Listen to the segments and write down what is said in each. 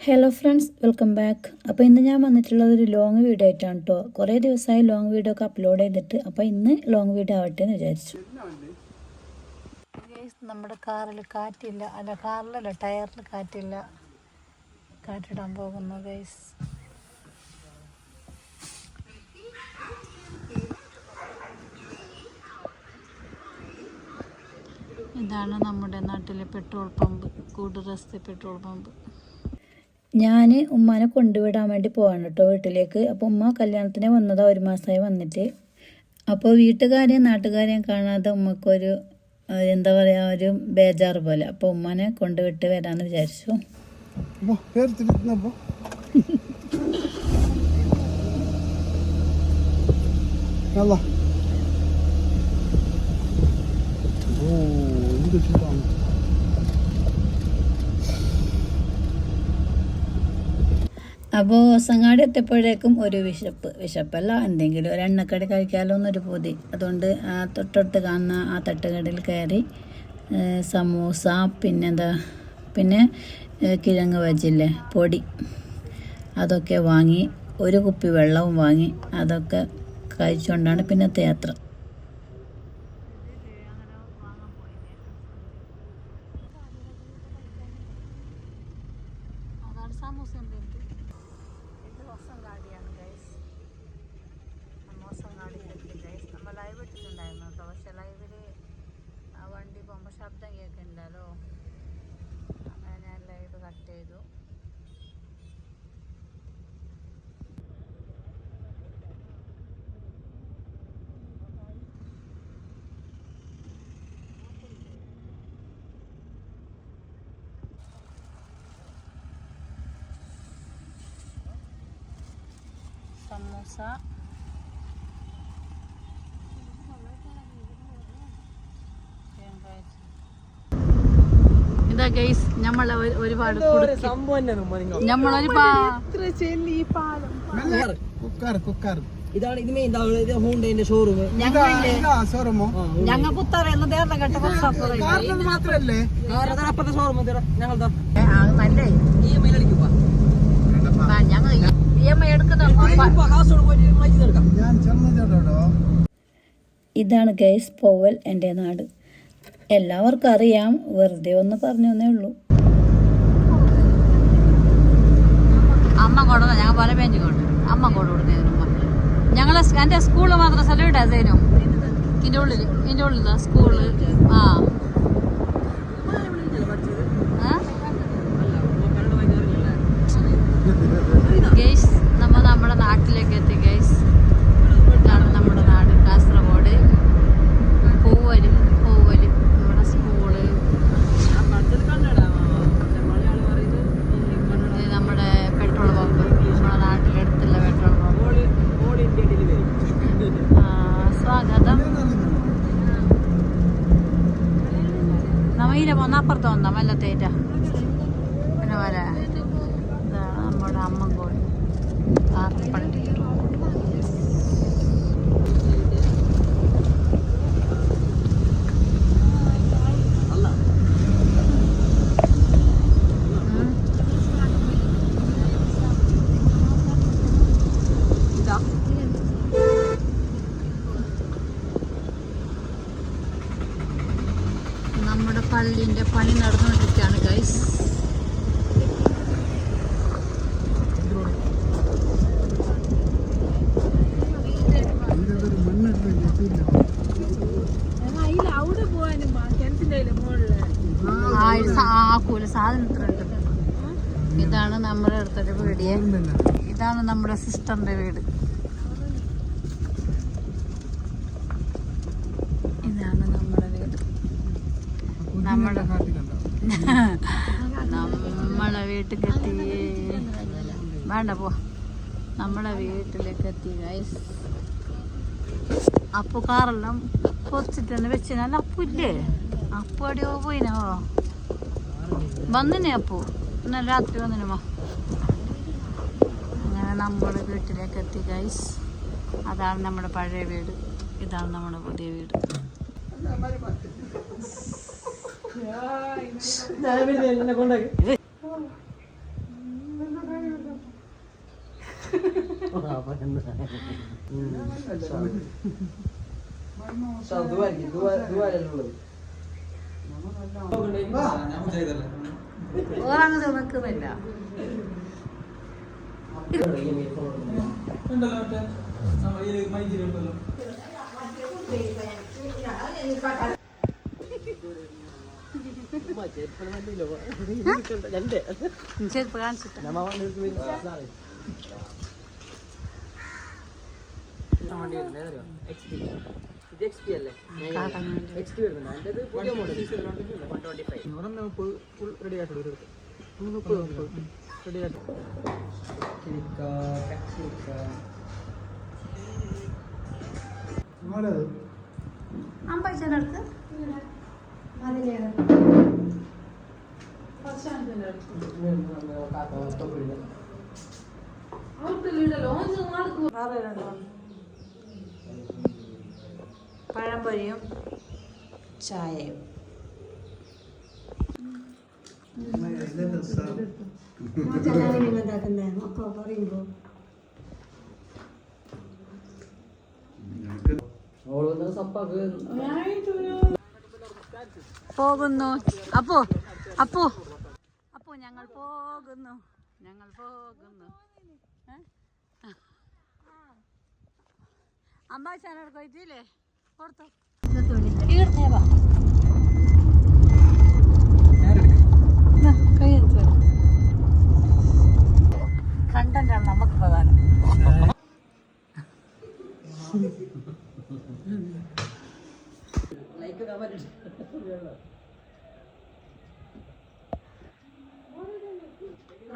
Hello friends welcome back അപ്പോൾ ഇന്ന് ഞാൻ വന്നിട്ടുള്ളത് ഒരു ലോങ് വീഡിയോ ആയിട്ടാണ് കേട്ടോ കുറേ ദിവസമായി ലോങ് വീഡിയോ ഒക്കെ അപ്ലോഡ് ചെയ്തിട്ട് അപ്പോൾ ഇന്ന് ലോങ് വീഡിയോ ആവട്ടെ എന്ന് വിചാരിച്ചു. നമ്മുടെ കാറിൽ കാറ്റില്ല. അല്ല കാറിലല്ല ടയറിൽ കാറ്റില്ല. കാറ്റിടാൻ പോകുന്നു ഗൈസ് ഇതാണ് നമ്മുടെ നാട്ടിലെ പെട്രോൾ പമ്പ്? കൂട്ടുരസ്തെ പെട്രോൾ പമ്പ്. ഞാൻ ഉമ്മാനെ കൊണ്ടുവിടാൻ വേണ്ടി പോവാണ് കേട്ടോ വീട്ടിലേക്ക്. അപ്പോൾ ഉമ്മ കല്യാണത്തിന് വന്നതാ ഒരു മാസമായി വന്നിട്ട്. അപ്പോൾ വീട്ടുകാരെയും നാട്ടുകാരെയും കാണാതെ ഉമ്മക്കൊരു എന്താ പറയുക ഒരു ബേജാറ് പോലെ. അപ്പോൾ ഉമ്മാനെ കൊണ്ടുവിട്ട് വരാമെന്ന് വിചാരിച്ചു. പോ, എന്ത് ചൂടാണ് അപ്പോൾ സങ്ങാടി എത്തിയപ്പോഴേക്കും ഒരു വിശപ്പ് വിശപ്പല്ല എന്തെങ്കിലും ഒരു എണ്ണക്കട കഴിക്കാമല്ലോ എന്നൊരു പൂതി. അതുകൊണ്ട് ആ തൊട്ടടുത്ത് കാണുന്ന ആ തട്ടുകടയിൽ കയറി സമൂസ പിന്നെന്താ പിന്നെ കിഴങ്ങ് വജില്ലേ പൊടി അതൊക്കെ വാങ്ങി ഒരു കുപ്പി വെള്ളവും വാങ്ങി അതൊക്കെ കഴിച്ചുകൊണ്ടാണ് പിന്നത്തെ യാത്ര അതാണ് സമൂസ ഇത് ഹൊസങ്കാടിയാണ് ഗൈസ് നമ്മൾ ഹൊസങ്കാടിയിലെത്തി ഗൈസ് നമ്മൾ ലൈവ് ഇട്ടിട്ടുണ്ടായിരുന്നു കേട്ടോ പക്ഷെ ലൈവിൽ ആ വണ്ടി പോകുമ്പോൾ ശബ്ദം കേൾക്കുന്നില്ലല്ലോ അങ്ങനെ ഞാൻ ലൈവ് കട്ട് ചെയ്തു സമൂസ ഗൈസ് നമ്മളെ ഒരു- ഒരുപാട് നമ്മളൊരുപാട് കുക്കാർ കുക്കാർ ഇതാണ് ഇത് മെയിൻ ഷോറൂം ഞങ്ങൾ പുത്തറയെന്ന് നേരത്തെ കേട്ട കുറച്ച് കാറിന് മാത്രല്ലേ? അപ്പുറത്തെ ഷോറൂം ഞങ്ങളുടെ നല്ലേ? ഇ എം ഐ അടിക്കും ഞങ്ങൾ ഇ എം ഐ എടുക്കുന്ന കാസർഗോഡ് പോയിട്ട് മൈസൂർ എടുക്കാം. ഞാൻ ഇതാണ് ഗൈസ് പോവൽ എന്റെ നാട്. എല്ലാവർക്കും അറിയാം. വെറുതെ ഒന്ന് പറഞ്ഞു ഉള്ളൂ. അമ്മ കൊടുത്ത ഞങ്ങൾ പല ബെഞ്ച് കൊണ്ട്. അമ്മ കൊണ്ട് കൊടുക്കുന്നതിന് മുമ്പ് ഞങ്ങളെ എന്റെ സ്കൂളിൽ മാത്രം സ്ഥലം ഇട്ടേനും ഇതിന്റെ ഉള്ളിൽ ഇതിന്റെ ഉള്ളിൽ സ്കൂൾ ആ? ഗെയ്സ് നമ്മ നമ്മുടെ നാട്ടിലേക്ക് എത്തി ഗെയ്സ് ഇതാണ് നമ്മുടെ നാട് കാസർഗോഡ് പൂവൽ പൂവൽ നമ്മുടെ സ്കൂൾ ഇത് നമ്മുടെ പെട്രോൾ പമ്പ് നമ്മുടെ നാട്ടിലടുത്തുള്ള പെട്രോൾ പമ്പ് ആ, സ്വാഗതം നമ്മ ഇതിലെ പോന്ന അപ്പുറത്ത് വന്നാ? മല്ലത്തേറ്റ പിന്നെ വരാ. ഇതാണ് നമ്മുടെ അമ്മങ്കോട് പാറപ്പള്ളി നമ്മുടെ പള്ളിന്റെ പണി നടന്നുകൊണ്ടിരിക്കുകയാണ് ഗൈസ് സാധനത്തിലുണ്ട് ഇതാണ് നമ്മുടെ അടുത്തൊരു വീട്. ഇതാണ് നമ്മുടെ സിസ്റ്ററിന്റെ വീട് ഇതാണ് നമ്മുടെ വീട് നമ്മുടെ നമ്മളെ വീട്ടിലെത്തി. വേണ്ട പോ നമ്മളെ വീട്ടിലേക്ക് എത്തി ഗൈസ് അപ്പു കാറെല്ലാം പൊച്ചിട്ട് വെച്ചാൽ അപ്പുല്ലേ? അപ്പു എവിടെയോ പോയിനോ? വന്നിനെ അപ്പു. ഇന്നലെ രാത്രി വന്നിനുമോ അങ്ങനെ നമ്മുടെ വീട്ടിലേക്ക് എത്തി ഗൈസ് അതാണ് നമ്മുടെ പഴയ വീട്. ഇതാണ് നമ്മുടെ പുതിയ വീട്. എന്നെ കൊണ്ടാക്കി ഓറങ്ങ് നിൽക്കുന്നില്ല ചെരുപ്പ് കാണിച്ചിട്ട്. ഇത് എക്സ് പി അല്ലേ എക്സ് പി വരുന്നുണ്ട് എന്റെ പുതിയ model one twenty five full ready ആയിട്ട് മുപ്പത് മുപ്പത് റെഡി ആയിട്ട് അമ്പച്ചന്റെ അടുത്ത് പഴംപൊരിയും ചായയും. പോകുന്നു. അപ്പോ അപ്പോ. ഞങ്ങൾ പോകുന്നു. ഞങ്ങൾ പോകുന്നു. അമ്പാശാനോട് കൊയ്ത്തില്ലേ പുറത്തോ.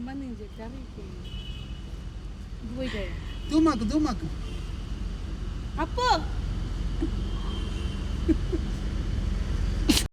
ഇതിന് ചിരിക്കപ്പോ ഞങ്ങളും വന്നു തൂമാക്ക് തൂമാക്ക് അപ്പോ